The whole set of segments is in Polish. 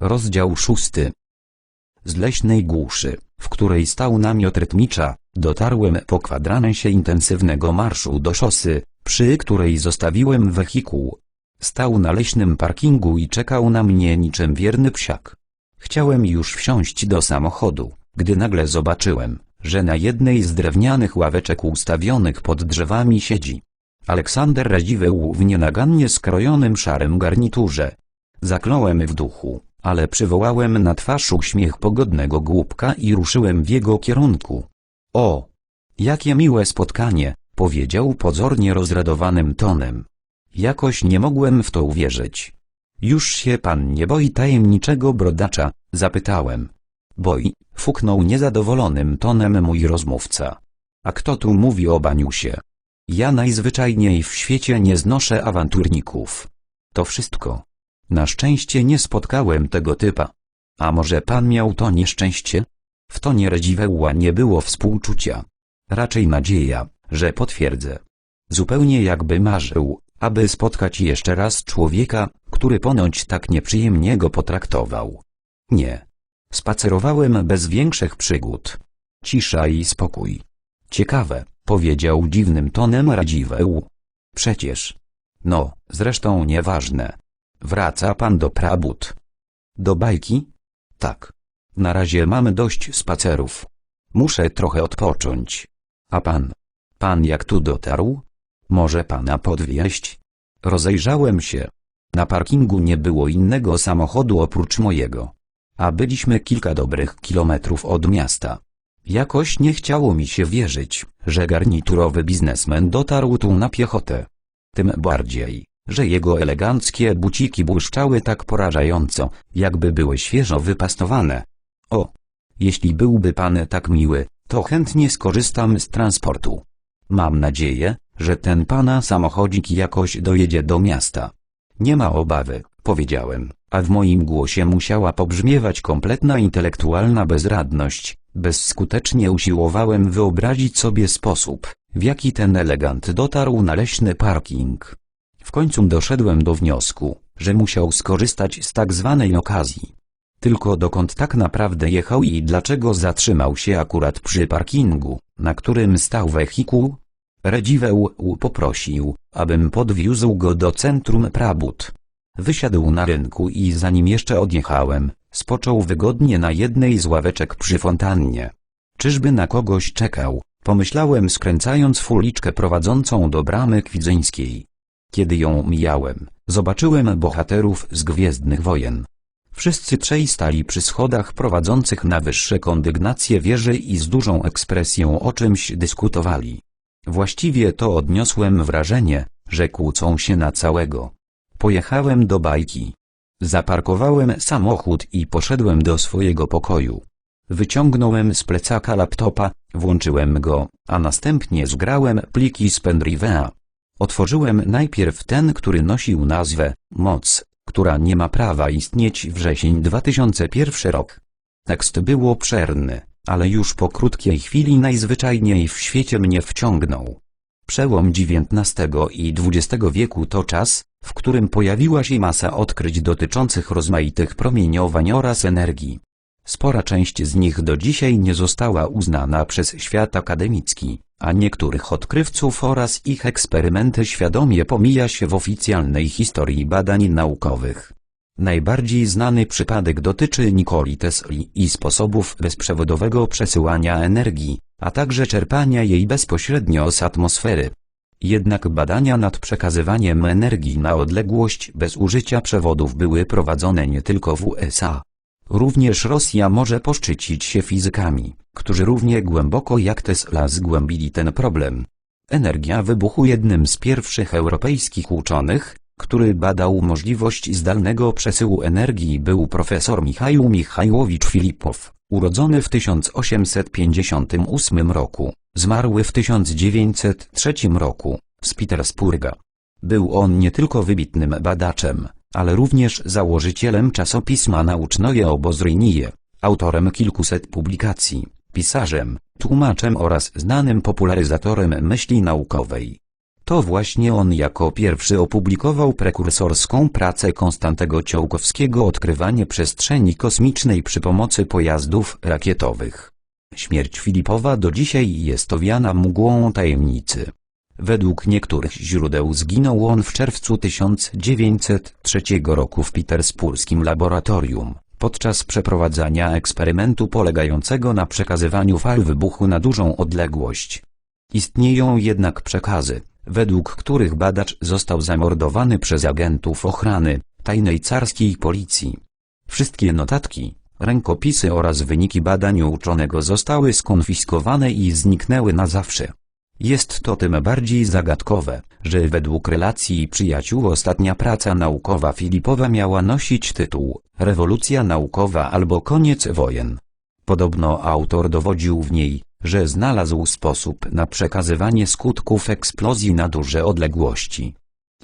Rozdział szósty. Z leśnej głuszy, w której stał namiot rytmicza, dotarłem po kwadransie intensywnego marszu do szosy, przy której zostawiłem wehikuł. Stał na leśnym parkingu i czekał na mnie niczym wierny psiak. Chciałem już wsiąść do samochodu, gdy nagle zobaczyłem, że na jednej z drewnianych ławeczek ustawionych pod drzewami siedzi Aleksander Radziwełł w nienagannie skrojonym szarym garniturze. Zakląłem w duchu, ale przywołałem na twarz uśmiech pogodnego głupka i ruszyłem w jego kierunku. O! Jakie miłe spotkanie, powiedział pozornie rozradowanym tonem. Jakoś nie mogłem w to uwierzyć. Już się pan nie boi tajemniczego brodacza? zapytałem. Boi, fuknął niezadowolonym tonem mój rozmówca. A kto tu mówi o baniusie? Ja najzwyczajniej w świecie nie znoszę awanturników. To wszystko. Na szczęście nie spotkałem tego typa. A może pan miał to nieszczęście? W tonie Radziwełła nie było współczucia. Raczej nadzieja, że potwierdzę. Zupełnie jakby marzył, aby spotkać jeszcze raz człowieka, który ponoć tak nieprzyjemnie go potraktował. Nie. Spacerowałem bez większych przygód. Cisza i spokój. Ciekawe, powiedział dziwnym tonem Radziwełł. Przecież. No, zresztą nieważne. Wraca pan do Prabut. Do bajki? Tak. Na razie mamy dość spacerów. Muszę trochę odpocząć. A pan? Pan jak tu dotarł? Może pana podwieźć? Rozejrzałem się. Na parkingu nie było innego samochodu oprócz mojego. A byliśmy kilka dobrych kilometrów od miasta. Jakoś nie chciało mi się wierzyć, że garniturowy biznesmen dotarł tu na piechotę. Tym bardziej, że jego eleganckie buciki błyszczały tak porażająco, jakby były świeżo wypastowane. O! Jeśli byłby pan tak miły, to chętnie skorzystam z transportu. Mam nadzieję, że ten pana samochodzik jakoś dojedzie do miasta. Nie ma obawy, powiedziałem, a w moim głosie musiała pobrzmiewać kompletna intelektualna bezradność. Bezskutecznie usiłowałem wyobrazić sobie sposób, w jaki ten elegant dotarł na leśny parking. W końcu doszedłem do wniosku, że musiał skorzystać z tak zwanej okazji. Tylko dokąd tak naprawdę jechał i dlaczego zatrzymał się akurat przy parkingu, na którym stał wehikuł? Radziweł poprosił, abym podwiózł go do centrum Prabut. Wysiadł na rynku i zanim jeszcze odjechałem, spoczął wygodnie na jednej z ławeczek przy fontannie. Czyżby na kogoś czekał, pomyślałem skręcając w uliczkę prowadzącą do bramy kwidzyńskiej. Kiedy ją mijałem, zobaczyłem bohaterów z Gwiezdnych Wojen. Wszyscy trzej stali przy schodach prowadzących na wyższe kondygnacje wieży i z dużą ekspresją o czymś dyskutowali. Właściwie to odniosłem wrażenie, że kłócą się na całego. Pojechałem do bajki. Zaparkowałem samochód i poszedłem do swojego pokoju. Wyciągnąłem z plecaka laptopa, włączyłem go, a następnie zgrałem pliki z pendrive'a. Otworzyłem najpierw ten, który nosił nazwę Moc, która nie ma prawa istnieć wrzesień 2001 rok. Tekst był obszerny, ale już po krótkiej chwili najzwyczajniej w świecie mnie wciągnął. Przełom XIX i XX wieku to czas, w którym pojawiła się masa odkryć dotyczących rozmaitych promieniowań oraz energii. Spora część z nich do dzisiaj nie została uznana przez świat akademicki, a niektórych odkrywców oraz ich eksperymenty świadomie pomija się w oficjalnej historii badań naukowych. Najbardziej znany przypadek dotyczy Nikoli Tesli i sposobów bezprzewodowego przesyłania energii, a także czerpania jej bezpośrednio z atmosfery. Jednak badania nad przekazywaniem energii na odległość bez użycia przewodów były prowadzone nie tylko w USA. Również Rosja może poszczycić się fizykami, którzy równie głęboko jak Tesla zgłębili ten problem. Energia wybuchu jednym z pierwszych europejskich uczonych, który badał możliwość zdalnego przesyłu energii był profesor Michał Michajłowicz Filipow, urodzony w 1858 roku, zmarły w 1903 roku, z Petersburga. Był on nie tylko wybitnym badaczem, ale również założycielem czasopisma naucznoje Obozrynie, autorem kilkuset publikacji, pisarzem, tłumaczem oraz znanym popularyzatorem myśli naukowej. To właśnie on jako pierwszy opublikował prekursorską pracę Konstantego Ciołkowskiego Odkrywanie przestrzeni kosmicznej przy pomocy pojazdów rakietowych. Śmierć Filipowa do dzisiaj jest owiana mgłą tajemnicy. Według niektórych źródeł zginął on w czerwcu 1903 roku w Petersburskim laboratorium, podczas przeprowadzania eksperymentu polegającego na przekazywaniu fal wybuchu na dużą odległość. Istnieją jednak przekazy, według których badacz został zamordowany przez agentów ochrany tajnej carskiej policji. Wszystkie notatki, rękopisy oraz wyniki badań uczonego zostały skonfiskowane i zniknęły na zawsze. Jest to tym bardziej zagadkowe, że według relacji przyjaciół ostatnia praca naukowa Filipowa miała nosić tytuł Rewolucja naukowa albo Koniec wojen. Podobno autor dowodził w niej, że znalazł sposób na przekazywanie skutków eksplozji na duże odległości.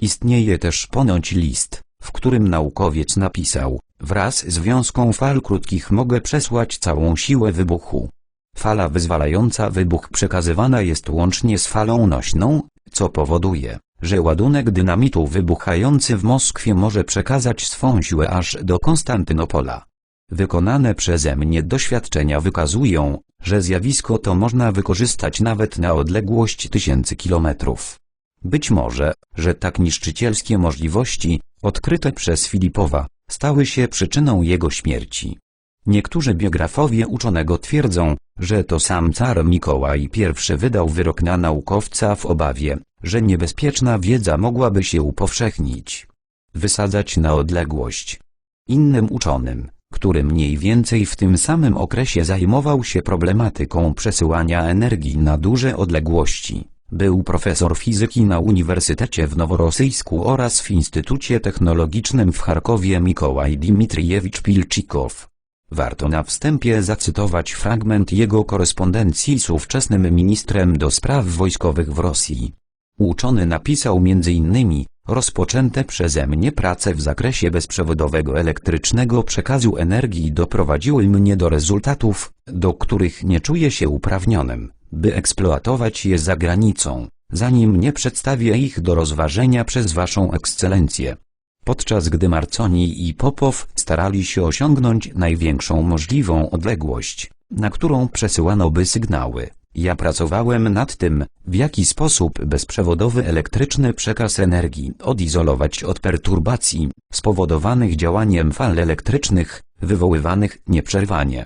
Istnieje też ponoć list, w którym naukowiec napisał, wraz z wiązką fal krótkich mogę przesłać całą siłę wybuchu. Fala wyzwalająca wybuch przekazywana jest łącznie z falą nośną, co powoduje, że ładunek dynamitu wybuchający w Moskwie może przekazać swą siłę aż do Konstantynopola. Wykonane przeze mnie doświadczenia wykazują, że zjawisko to można wykorzystać nawet na odległość tysięcy kilometrów. Być może, że tak niszczycielskie możliwości, odkryte przez Filipowa, stały się przyczyną jego śmierci. Niektórzy biografowie uczonego twierdzą, że to sam car Mikołaj I wydał wyrok na naukowca w obawie, że niebezpieczna wiedza mogłaby się upowszechnić. Wysadzać na odległość. Innym uczonym, który mniej więcej w tym samym okresie zajmował się problematyką przesyłania energii na duże odległości, był profesor fizyki na Uniwersytecie w Noworosyjsku oraz w Instytucie Technologicznym w Charkowie Mikołaj Dmitriewicz Pilczykow. Warto na wstępie zacytować fragment jego korespondencji z ówczesnym ministrem do spraw wojskowych w Rosji. Uczony napisał m.in. Rozpoczęte przeze mnie prace w zakresie bezprzewodowego elektrycznego przekazu energii doprowadziły mnie do rezultatów, do których nie czuję się uprawnionym, by eksploatować je za granicą, zanim nie przedstawię ich do rozważenia przez Waszą Ekscelencję. Podczas gdy Marconi i Popow starali się osiągnąć największą możliwą odległość, na którą przesyłano by sygnały, ja pracowałem nad tym, w jaki sposób bezprzewodowy elektryczny przekaz energii odizolować od perturbacji, spowodowanych działaniem fal elektrycznych, wywoływanych nieprzerwanie.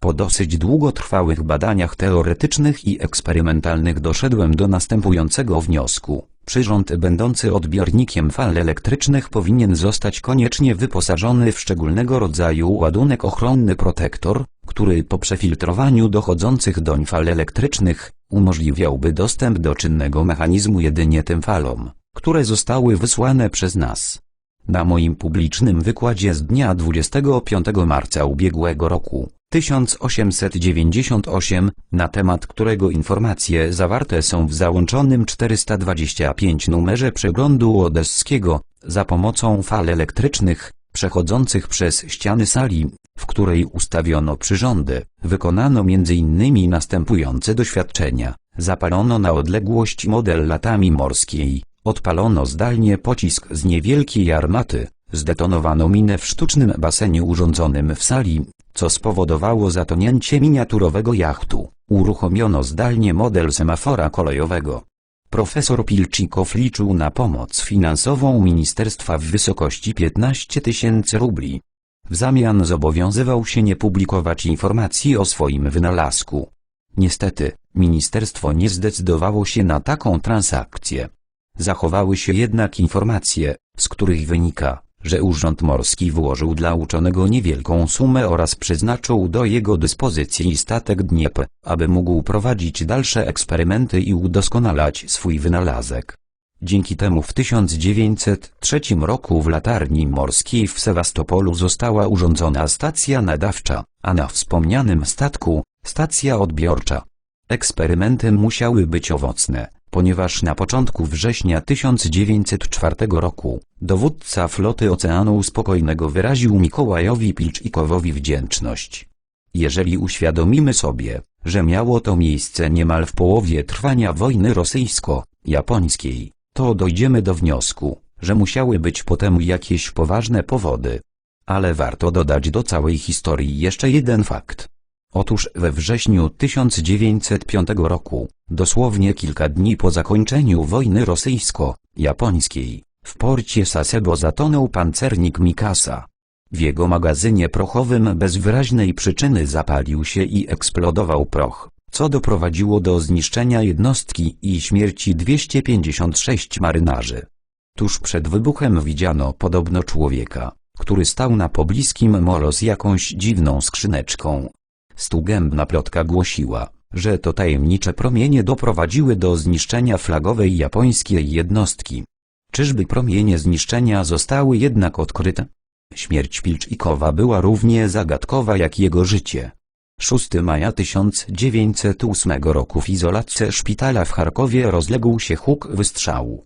Po dosyć długotrwałych badaniach teoretycznych i eksperymentalnych doszedłem do następującego wniosku. Przyrząd będący odbiornikiem fal elektrycznych powinien zostać koniecznie wyposażony w szczególnego rodzaju ładunek ochronny protektor, który po przefiltrowaniu dochodzących doń fal elektrycznych, umożliwiałby dostęp do czynnego mechanizmu jedynie tym falom, które zostały wysłane przez nas. Na moim publicznym wykładzie z dnia 25 marca ubiegłego roku, 1898, na temat którego informacje zawarte są w załączonym 425 numerze przeglądu odesskiego, za pomocą fal elektrycznych, przechodzących przez ściany sali, w której ustawiono przyrządy, wykonano m.in. następujące doświadczenia. Zapalono na odległość model latami morskiej, odpalono zdalnie pocisk z niewielkiej armaty, zdetonowano minę w sztucznym basenie urządzonym w sali, co spowodowało zatonięcie miniaturowego jachtu. Uruchomiono zdalnie model semafora kolejowego. Profesor Pilczykow liczył na pomoc finansową ministerstwa w wysokości 15 tysięcy rubli. W zamian zobowiązywał się nie publikować informacji o swoim wynalazku. Niestety, ministerstwo nie zdecydowało się na taką transakcję. Zachowały się jednak informacje, z których wynika, że Urząd Morski włożył dla uczonego niewielką sumę oraz przeznaczył do jego dyspozycji statek Dniepr, aby mógł prowadzić dalsze eksperymenty i udoskonalać swój wynalazek. Dzięki temu w 1903 roku w latarni morskiej w Sewastopolu została urządzona stacja nadawcza, a na wspomnianym statku stacja odbiorcza. Eksperymenty musiały być owocne, ponieważ na początku września 1904 roku dowódca floty Oceanu Spokojnego wyraził Mikołajowi Pilczykowowi wdzięczność. Jeżeli uświadomimy sobie, że miało to miejsce niemal w połowie trwania wojny rosyjsko-japońskiej, to dojdziemy do wniosku, że musiały być potem jakieś poważne powody. Ale warto dodać do całej historii jeszcze jeden fakt. Otóż we wrześniu 1905 roku, dosłownie kilka dni po zakończeniu wojny rosyjsko-japońskiej, w porcie Sasebo zatonął pancernik Mikasa. W jego magazynie prochowym bez wyraźnej przyczyny zapalił się i eksplodował proch, co doprowadziło do zniszczenia jednostki i śmierci 256 marynarzy. Tuż przed wybuchem widziano podobno człowieka, który stał na pobliskim molo z jakąś dziwną skrzyneczką. Stugębna plotka głosiła, że to tajemnicze promienie doprowadziły do zniszczenia flagowej japońskiej jednostki. Czyżby promienie zniszczenia zostały jednak odkryte? Śmierć Pilczikowa była równie zagadkowa jak jego życie. 6 maja 1908 roku w izolatce szpitala w Charkowie rozległ się huk wystrzału.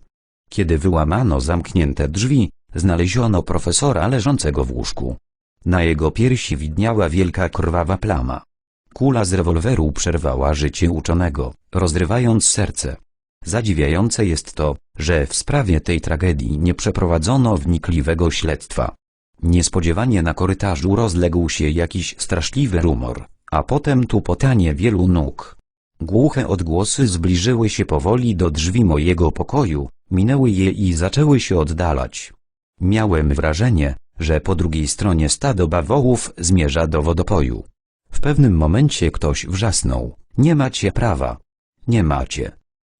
Kiedy wyłamano zamknięte drzwi, znaleziono profesora leżącego w łóżku. Na jego piersi widniała wielka krwawa plama. Kula z rewolweru przerwała życie uczonego, rozrywając serce. Zadziwiające jest to, że w sprawie tej tragedii nie przeprowadzono wnikliwego śledztwa. Niespodziewanie na korytarzu rozległ się jakiś straszliwy rumor, a potem tupotanie wielu nóg. Głuche odgłosy zbliżyły się powoli do drzwi mojego pokoju, minęły je i zaczęły się oddalać. Miałem wrażenie, że po drugiej stronie stado bawołów zmierza do wodopoju. W pewnym momencie ktoś wrzasnął, nie macie prawa. Nie macie.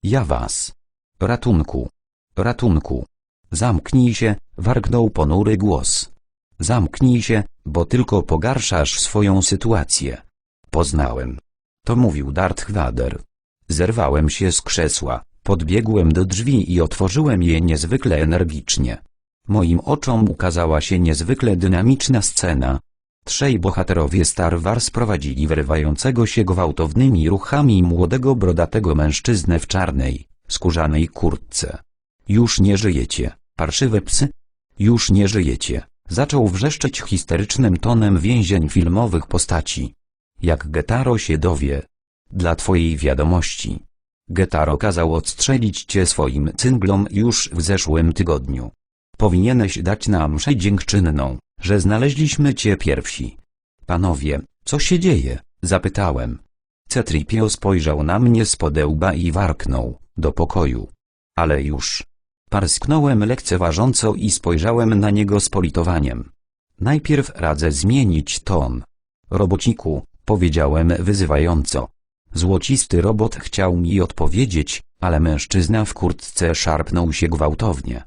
Ja was. Ratunku. Ratunku. Zamknij się, warknął ponury głos. Zamknij się, bo tylko pogarszasz swoją sytuację. Poznałem. To mówił Darth Vader. Zerwałem się z krzesła, podbiegłem do drzwi i otworzyłem je niezwykle energicznie. Moim oczom ukazała się niezwykle dynamiczna scena. Trzej bohaterowie Star Wars prowadzili wyrywającego się gwałtownymi ruchami młodego brodatego mężczyznę w czarnej, skórzanej kurtce. Już nie żyjecie, parszywe psy. Już nie żyjecie. Zaczął wrzeszczeć histerycznym tonem więzień filmowych postaci. Jak Getaro się dowie. Dla twojej wiadomości. Getaro kazał odstrzelić cię swoim cynglom już w zeszłym tygodniu. Powinieneś dać nam mszę dziękczynną, że znaleźliśmy cię pierwsi. Panowie, co się dzieje? Zapytałem. Cetripio spojrzał na mnie z podełba i warknął, do pokoju. Ale już. Parsknąłem lekceważąco i spojrzałem na niego z politowaniem. Najpierw radzę zmienić ton. Robociku, powiedziałem wyzywająco. Złocisty robot chciał mi odpowiedzieć, ale mężczyzna w kurtce szarpnął się gwałtownie.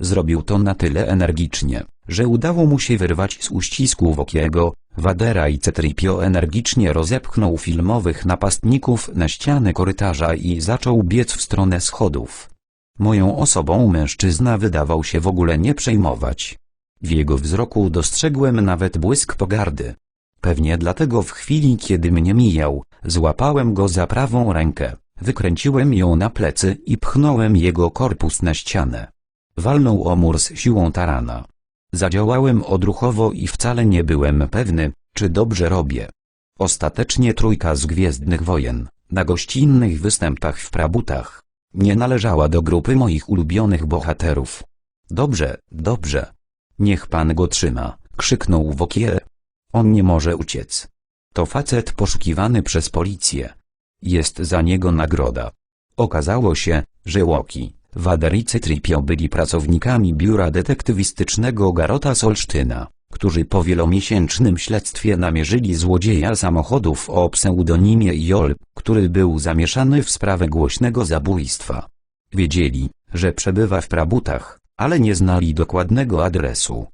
Zrobił to na tyle energicznie, że udało mu się wyrwać z uścisku Wokiego, Wadera i Cetripio energicznie rozepchnął filmowych napastników na ścianę korytarza i zaczął biec w stronę schodów. Moją osobą mężczyzna wydawał się w ogóle nie przejmować. W jego wzroku dostrzegłem nawet błysk pogardy. Pewnie dlatego w chwili kiedy mnie mijał, złapałem go za prawą rękę, wykręciłem ją na plecy i pchnąłem jego korpus na ścianę. Walnął o mur z siłą tarana. Zadziałałem odruchowo i wcale nie byłem pewny, czy dobrze robię. Ostatecznie trójka z Gwiezdnych Wojen, na gościnnych występach w Prabutach, nie należała do grupy moich ulubionych bohaterów. Dobrze, dobrze. Niech pan go trzyma, krzyknął Wokie. On nie może uciec. To facet poszukiwany przez policję. Jest za niego nagroda. Okazało się, że Łoki, Wader i Cytripio byli pracownikami biura detektywistycznego Garota Solsztyna, którzy po wielomiesięcznym śledztwie namierzyli złodzieja samochodów o pseudonimie Jol, który był zamieszany w sprawę głośnego zabójstwa. Wiedzieli, że przebywa w Prabutach, ale nie znali dokładnego adresu.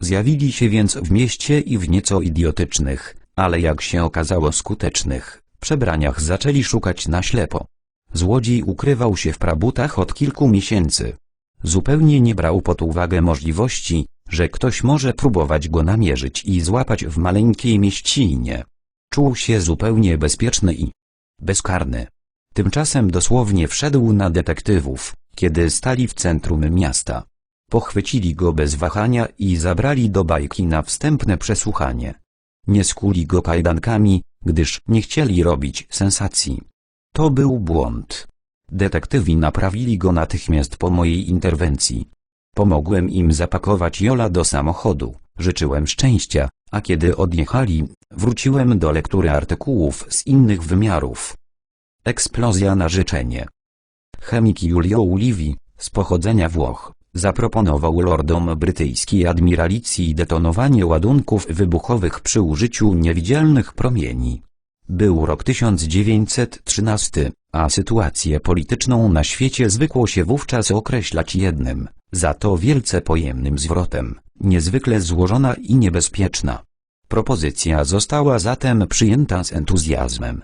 Zjawili się więc w mieście i w nieco idiotycznych, ale jak się okazało skutecznych, przebraniach zaczęli szukać na ślepo. Złodziej ukrywał się w prabutach od kilku miesięcy. Zupełnie nie brał pod uwagę możliwości, że ktoś może próbować go namierzyć i złapać w maleńkiej mieścinie. Czuł się zupełnie bezpieczny i bezkarny. Tymczasem dosłownie wszedł na detektywów, kiedy stali w centrum miasta. Pochwycili go bez wahania i zabrali do bajki na wstępne przesłuchanie. Nie skuli go kajdankami, gdyż nie chcieli robić sensacji. To był błąd. Detektywi naprawili go natychmiast po mojej interwencji. Pomogłem im zapakować Jola do samochodu, życzyłem szczęścia, a kiedy odjechali, wróciłem do lektury artykułów z innych wymiarów. Eksplozja na życzenie. Chemik Julio Ulivi, z pochodzenia Włoch, zaproponował lordom brytyjskiej admiralicji detonowanie ładunków wybuchowych przy użyciu niewidzialnych promieni. Był rok 1913, a sytuację polityczną na świecie zwykło się wówczas określać jednym, za to wielce pojemnym zwrotem, niezwykle złożona i niebezpieczna. Propozycja została zatem przyjęta z entuzjazmem.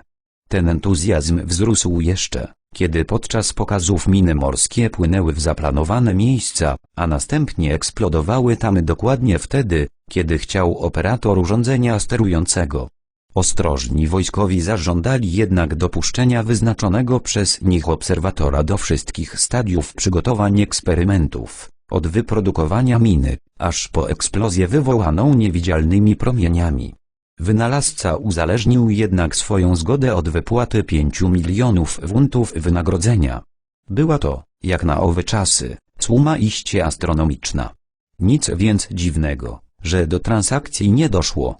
Ten entuzjazm wzrósł jeszcze, kiedy podczas pokazów miny morskie płynęły w zaplanowane miejsca, a następnie eksplodowały tam dokładnie wtedy, kiedy chciał operator urządzenia sterującego. Ostrożni wojskowi zażądali jednak dopuszczenia wyznaczonego przez nich obserwatora do wszystkich stadiów przygotowań eksperymentów, od wyprodukowania miny, aż po eksplozję wywołaną niewidzialnymi promieniami. Wynalazca uzależnił jednak swoją zgodę od wypłaty 5 milionów funtów wynagrodzenia. Była to, jak na owe czasy, suma iście astronomiczna. Nic więc dziwnego, że do transakcji nie doszło.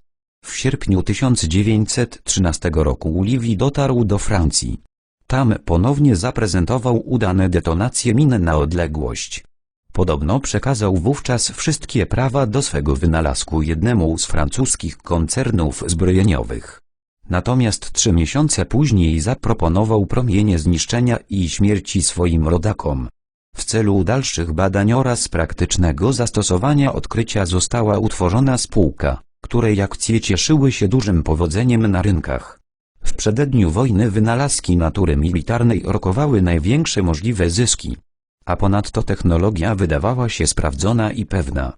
W sierpniu 1913 roku Uliwi dotarł do Francji. Tam ponownie zaprezentował udane detonacje min na odległość. Podobno przekazał wówczas wszystkie prawa do swego wynalazku jednemu z francuskich koncernów zbrojeniowych. Natomiast trzy miesiące później zaproponował promienie zniszczenia i śmierci swoim rodakom. W celu dalszych badań oraz praktycznego zastosowania odkrycia została utworzona spółka, której akcje cieszyły się dużym powodzeniem na rynkach. W przededniu wojny wynalazki natury militarnej rokowały największe możliwe zyski a ponadto technologia wydawała się sprawdzona i pewna.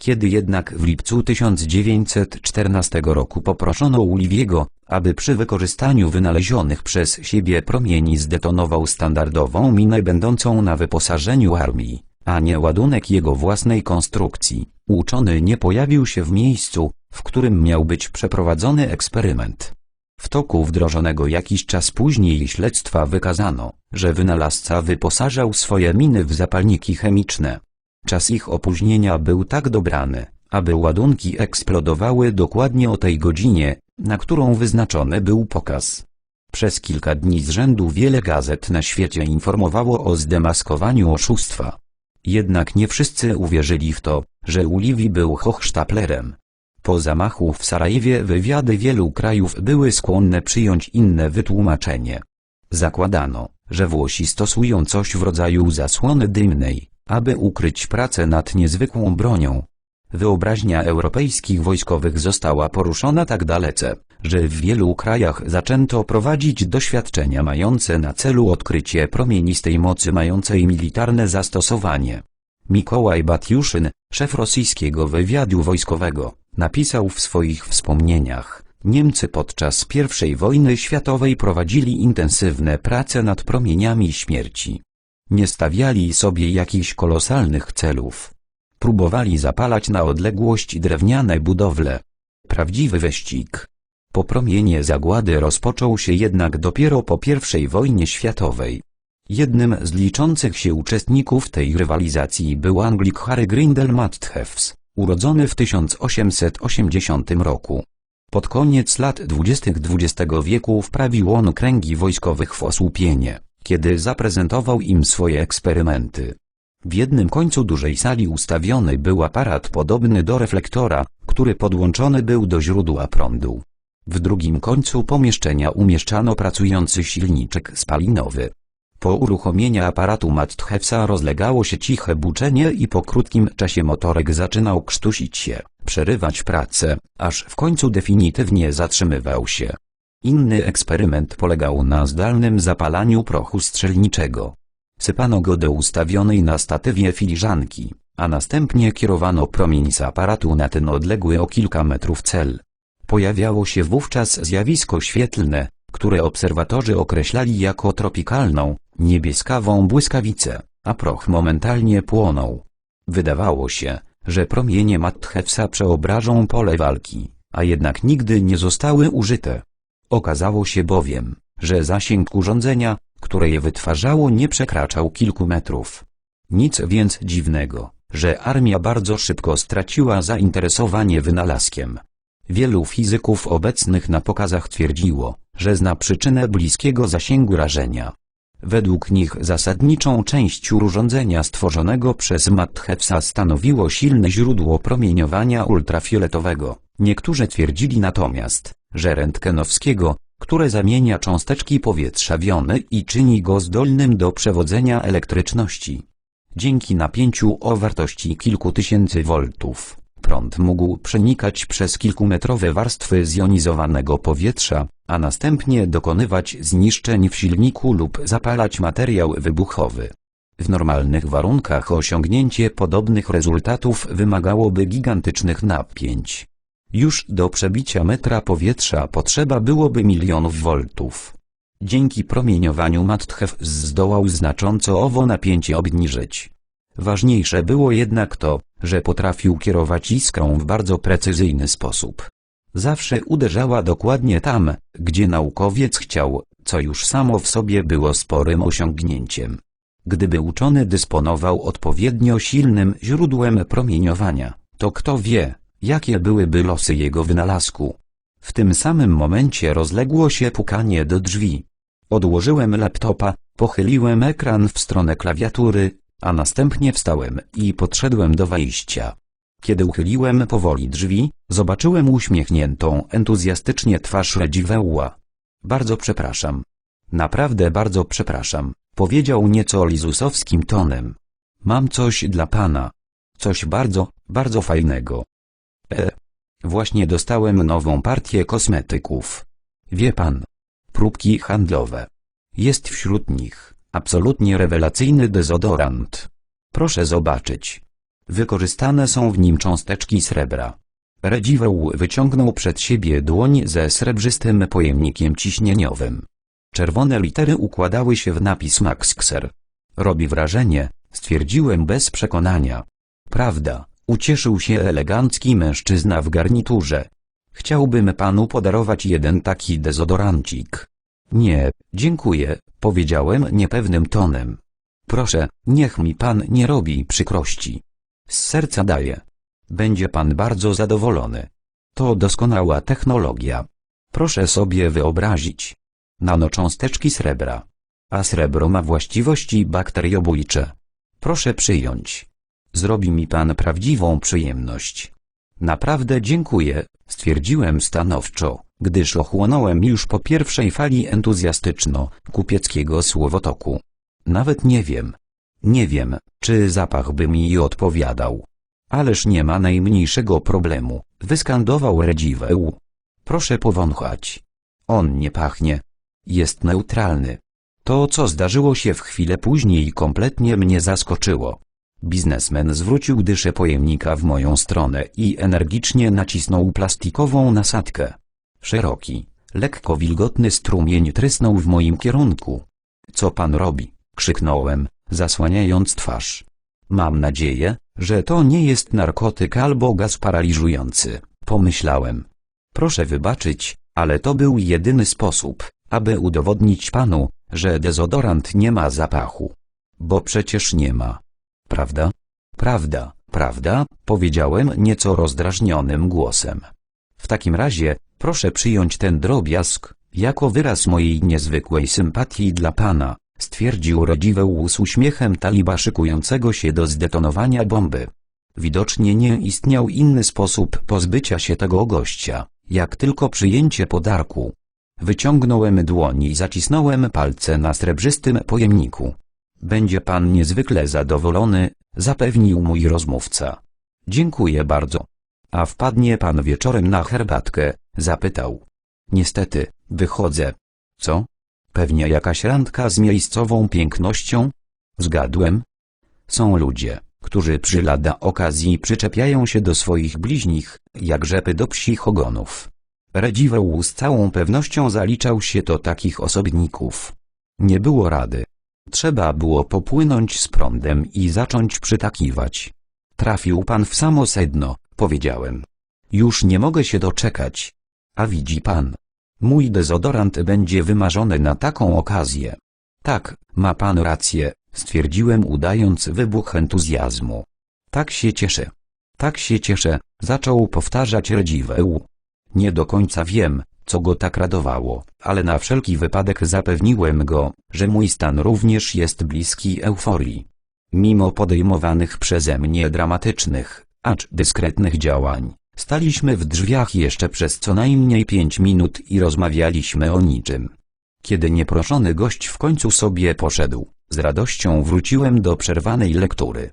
Kiedy jednak w lipcu 1914 roku poproszono Uliwiego, aby przy wykorzystaniu wynalezionych przez siebie promieni zdetonował standardową minę będącą na wyposażeniu armii, a nie ładunek jego własnej konstrukcji, uczony nie pojawił się w miejscu, w którym miał być przeprowadzony eksperyment. W toku wdrożonego jakiś czas później śledztwa wykazano, że wynalazca wyposażał swoje miny w zapalniki chemiczne. Czas ich opóźnienia był tak dobrany, aby ładunki eksplodowały dokładnie o tej godzinie, na którą wyznaczony był pokaz. Przez kilka dni z rzędu wiele gazet na świecie informowało o zdemaskowaniu oszustwa. Jednak nie wszyscy uwierzyli w to, że Uliwi był Hochstaplerem. Po zamachu w Sarajewie wywiady wielu krajów były skłonne przyjąć inne wytłumaczenie. Zakładano, że Włosi stosują coś w rodzaju zasłony dymnej, aby ukryć pracę nad niezwykłą bronią. Wyobraźnia europejskich wojskowych została poruszona tak dalece, że w wielu krajach zaczęto prowadzić doświadczenia mające na celu odkrycie promienistej mocy mającej militarne zastosowanie. Mikołaj Batiuszyn, szef rosyjskiego wywiadu wojskowego, napisał w swoich wspomnieniach, Niemcy podczas I wojny światowej prowadzili intensywne prace nad promieniami śmierci. Nie stawiali sobie jakichś kolosalnych celów. Próbowali zapalać na odległość drewniane budowle. Prawdziwy wyścig. Po promienie zagłady rozpoczął się jednak dopiero po I wojnie światowej. Jednym z liczących się uczestników tej rywalizacji był Anglik Harry Grindel Matthefs, urodzony w 1880 roku. Pod koniec lat dwudziestych XX wieku wprawił on kręgi wojskowych w osłupienie, kiedy zaprezentował im swoje eksperymenty. W jednym końcu dużej sali ustawiony był aparat podobny do reflektora, który podłączony był do źródła prądu. W drugim końcu pomieszczenia umieszczano pracujący silniczek spalinowy. Po uruchomieniu aparatu Matthefsa rozlegało się ciche buczenie i po krótkim czasie motorek zaczynał krztusić się, przerywać pracę, aż w końcu definitywnie zatrzymywał się. Inny eksperyment polegał na zdalnym zapalaniu prochu strzelniczego. Sypano go do ustawionej na statywie filiżanki, a następnie kierowano promień z aparatu na ten odległy o kilka metrów cel. Pojawiało się wówczas zjawisko świetlne, które obserwatorzy określali jako tropikalną, niebieskawą błyskawicę, a proch momentalnie płonął. Wydawało się, że promienie Matthefsa przeobrażą pole walki, a jednak nigdy nie zostały użyte. Okazało się bowiem, że zasięg urządzenia, której wytwarzało nie przekraczał kilku metrów. Nic więc dziwnego, że armia bardzo szybko straciła zainteresowanie wynalazkiem. Wielu fizyków obecnych na pokazach twierdziło, że zna przyczynę bliskiego zasięgu rażenia. Według nich zasadniczą część urządzenia stworzonego przez Matthewsa stanowiło silne źródło promieniowania ultrafioletowego. Niektórzy twierdzili natomiast, że rentgenowskiego, które zamienia cząsteczki powietrza w jony i czyni go zdolnym do przewodzenia elektryczności. Dzięki napięciu o wartości kilku tysięcy voltów, prąd mógł przenikać przez kilkumetrowe warstwy zjonizowanego powietrza, a następnie dokonywać zniszczeń w silniku lub zapalać materiał wybuchowy. W normalnych warunkach osiągnięcie podobnych rezultatów wymagałoby gigantycznych napięć. Już do przebicia metra powietrza potrzeba byłoby milionów voltów. Dzięki promieniowaniu Matthew zdołał znacząco owo napięcie obniżyć. Ważniejsze było jednak to, że potrafił kierować iskrą w bardzo precyzyjny sposób. Zawsze uderzała dokładnie tam, gdzie naukowiec chciał, co już samo w sobie było sporym osiągnięciem. Gdyby uczony dysponował odpowiednio silnym źródłem promieniowania, to kto wie, jakie byłyby losy jego wynalazku. W tym samym momencie rozległo się pukanie do drzwi. Odłożyłem laptopa, pochyliłem ekran w stronę klawiatury, a następnie wstałem i podszedłem do wejścia. Kiedy uchyliłem powoli drzwi, zobaczyłem uśmiechniętą, entuzjastycznie twarz Radziwełła. Bardzo przepraszam. Naprawdę bardzo przepraszam, powiedział nieco lizusowskim tonem. Mam coś dla pana. Coś bardzo, bardzo fajnego. E. Właśnie dostałem nową partię kosmetyków. Wie pan. Próbki handlowe. Jest wśród nich absolutnie rewelacyjny dezodorant. Proszę zobaczyć. Wykorzystane są w nim cząsteczki srebra. Radziweł wyciągnął przed siebie dłoń ze srebrzystym pojemnikiem ciśnieniowym. Czerwone litery układały się w napis Maxxer. Robi wrażenie, stwierdziłem bez przekonania. Prawda, ucieszył się elegancki mężczyzna w garniturze. Chciałbym panu podarować jeden taki dezodorancik. Nie, dziękuję, powiedziałem niepewnym tonem. Proszę, niech mi pan nie robi przykrości. Z serca daję. Będzie pan bardzo zadowolony. To doskonała technologia. Proszę sobie wyobrazić. Nanocząsteczki srebra. A srebro ma właściwości bakteriobójcze. Proszę przyjąć. Zrobi mi pan prawdziwą przyjemność. Naprawdę dziękuję, stwierdziłem stanowczo, gdyż ochłonąłem już po pierwszej fali entuzjastyczno-kupieckiego słowotoku. Nawet nie wiem. Nie wiem, czy zapach by mi odpowiadał. Ależ nie ma najmniejszego problemu, wyskandował Redziweł. Proszę powąchać. On nie pachnie. Jest neutralny. To, co zdarzyło się w chwilę później kompletnie mnie zaskoczyło. Biznesmen zwrócił dyszę pojemnika w moją stronę i energicznie nacisnął plastikową nasadkę. Szeroki, lekko wilgotny strumień trysnął w moim kierunku. Co pan robi? krzyknąłem, zasłaniając twarz. Mam nadzieję, że to nie jest narkotyk albo gaz paraliżujący, pomyślałem. Proszę wybaczyć, ale to był jedyny sposób, aby udowodnić panu, że dezodorant nie ma zapachu. Bo przecież nie ma. Prawda? Prawda, prawda, powiedziałem nieco rozdrażnionym głosem. W takim razie, proszę przyjąć ten drobiazg, jako wyraz mojej niezwykłej sympatii dla pana, stwierdził Radziweł z uśmiechem taliba szykującego się do zdetonowania bomby. Widocznie nie istniał inny sposób pozbycia się tego gościa, jak tylko przyjęcie podarku. Wyciągnąłem dłoń i zacisnąłem palce na srebrzystym pojemniku. Będzie pan niezwykle zadowolony, zapewnił mój rozmówca. Dziękuję bardzo. A wpadnie pan wieczorem na herbatkę? Zapytał. Niestety, wychodzę. Co? Pewnie jakaś randka z miejscową pięknością? Zgadłem. Są ludzie, którzy przy lada okazji przyczepiają się do swoich bliźnich, jak rzepy do psich ogonów. Radziweł z całą pewnością zaliczał się do takich osobników. Nie było rady. Trzeba było popłynąć z prądem i zacząć przytakiwać. Trafił pan w samo sedno, powiedziałem. Już nie mogę się doczekać. A widzi pan. Mój dezodorant będzie wymarzony na taką okazję. Tak, ma pan rację, stwierdziłem udając wybuch entuzjazmu. Tak się cieszę. Tak się cieszę, zaczął powtarzać Radziweł. Nie do końca wiem, co go tak radowało, ale na wszelki wypadek zapewniłem go, że mój stan również jest bliski euforii. Mimo podejmowanych przeze mnie dramatycznych, acz dyskretnych działań, staliśmy w drzwiach jeszcze przez co najmniej pięć minut i rozmawialiśmy o niczym. Kiedy nieproszony gość w końcu sobie poszedł, z radością wróciłem do przerwanej lektury.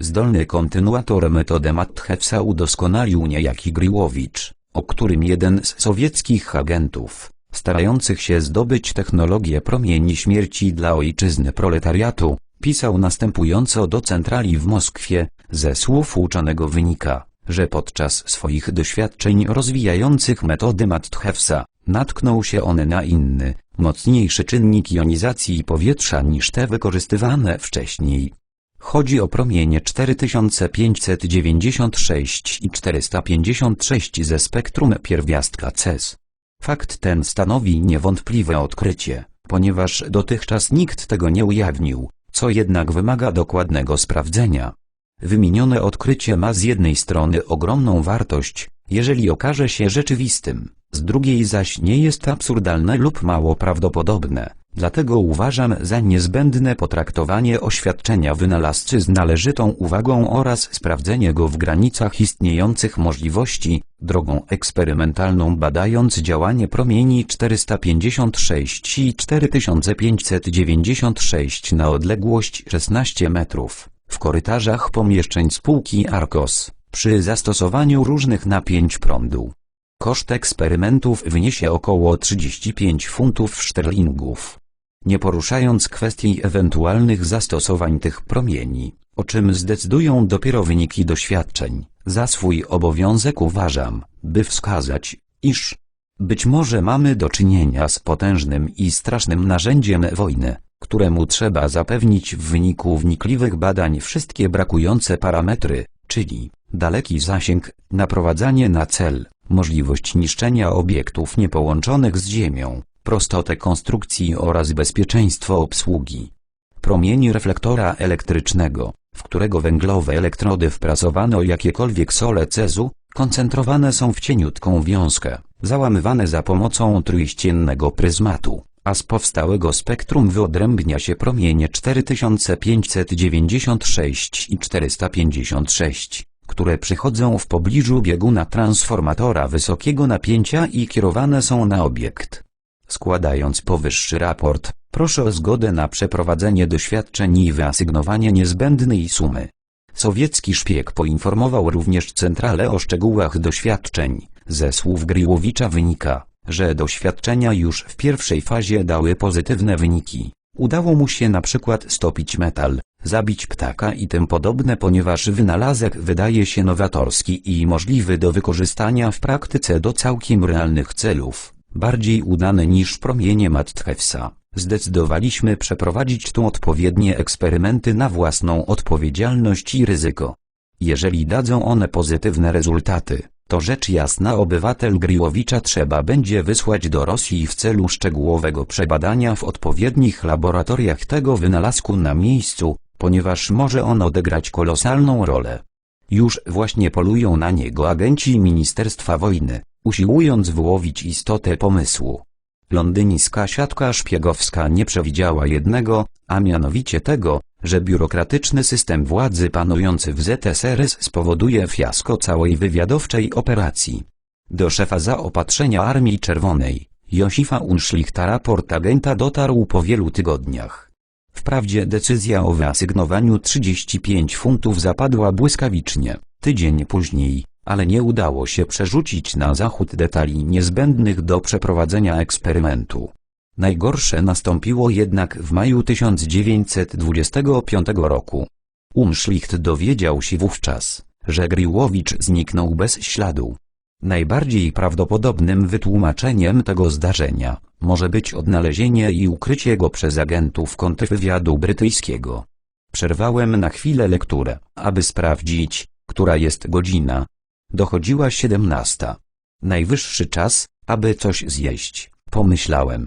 Zdolny kontynuator metody Matthewsa udoskonalił niejaki Griłowicz, o którym jeden z sowieckich agentów, starających się zdobyć technologię promieni śmierci dla ojczyzny proletariatu, pisał następująco do centrali w Moskwie, ze słów uczonego wynika, że podczas swoich doświadczeń rozwijających metody Matthewsa, natknął się on na inny, mocniejszy czynnik jonizacji powietrza niż te wykorzystywane wcześniej. Chodzi o promienie 4596 i 456 ze spektrum pierwiastka CES. Fakt ten stanowi niewątpliwe odkrycie, ponieważ dotychczas nikt tego nie ujawnił, co jednak wymaga dokładnego sprawdzenia. Wymienione odkrycie ma z jednej strony ogromną wartość, jeżeli okaże się rzeczywistym, z drugiej zaś nie jest absurdalne lub mało prawdopodobne, dlatego uważam za niezbędne potraktowanie oświadczenia wynalazcy z należytą uwagą oraz sprawdzenie go w granicach istniejących możliwości, drogą eksperymentalną badając działanie promieni 456 i 4596 na odległość 16 metrów, w korytarzach pomieszczeń spółki Arcos, przy zastosowaniu różnych napięć prądu. Koszt eksperymentów wyniesie około 35 funtów szterlingów. Nie poruszając kwestii ewentualnych zastosowań tych promieni, o czym zdecydują dopiero wyniki doświadczeń, za swój obowiązek uważam, by wskazać, iż być może mamy do czynienia z potężnym i strasznym narzędziem wojny, któremu trzeba zapewnić w wyniku wnikliwych badań wszystkie brakujące parametry, czyli daleki zasięg, naprowadzanie na cel, możliwość niszczenia obiektów niepołączonych z Ziemią, prostotę konstrukcji oraz bezpieczeństwo obsługi. Promieni reflektora elektrycznego, w którego węglowe elektrody wprasowano jakiekolwiek sole cezu, koncentrowane są w cieniutką wiązkę, załamywane za pomocą trójściennego pryzmatu, a z powstałego spektrum wyodrębnia się promienie 4596 i 456 które przychodzą w pobliżu bieguna transformatora wysokiego napięcia i kierowane są na obiekt. Składając powyższy raport, proszę o zgodę na przeprowadzenie doświadczeń i wyasygnowanie niezbędnej sumy. Sowiecki szpieg poinformował również centralę o szczegółach doświadczeń. Ze słów Gryłowicza wynika, że doświadczenia już w pierwszej fazie dały pozytywne wyniki. Udało mu się na przykład stopić metal, zabić ptaka i tym podobne ponieważ wynalazek wydaje się nowatorski i możliwy do wykorzystania w praktyce do całkiem realnych celów, bardziej udany niż promienie Matthewsa. Zdecydowaliśmy przeprowadzić tu odpowiednie eksperymenty na własną odpowiedzialność i ryzyko. Jeżeli dadzą one pozytywne rezultaty, to rzecz jasna obywatel Griłowicza trzeba będzie wysłać do Rosji w celu szczegółowego przebadania w odpowiednich laboratoriach tego wynalazku na miejscu, ponieważ może on odegrać kolosalną rolę. Już właśnie polują na niego agenci Ministerstwa Wojny, usiłując wyłowić istotę pomysłu. Londyńska siatka szpiegowska nie przewidziała jednego, a mianowicie tego, że biurokratyczny system władzy panujący w ZSRS spowoduje fiasko całej wywiadowczej operacji. Do szefa zaopatrzenia Armii Czerwonej, Josifa Unschlichta raport agenta dotarł po wielu tygodniach. Wprawdzie decyzja o wyasygnowaniu 35 funtów zapadła błyskawicznie, tydzień później, ale nie udało się przerzucić na zachód detali niezbędnych do przeprowadzenia eksperymentu. Najgorsze nastąpiło jednak w maju 1925 roku. Umschlicht dowiedział się wówczas, że Griłowicz zniknął bez śladu. Najbardziej prawdopodobnym wytłumaczeniem tego zdarzenia może być odnalezienie i ukrycie go przez agentów kontrwywiadu brytyjskiego. Przerwałem na chwilę lekturę, aby sprawdzić, która jest godzina. Dochodziła siedemnasta. Najwyższy czas, aby coś zjeść, pomyślałem.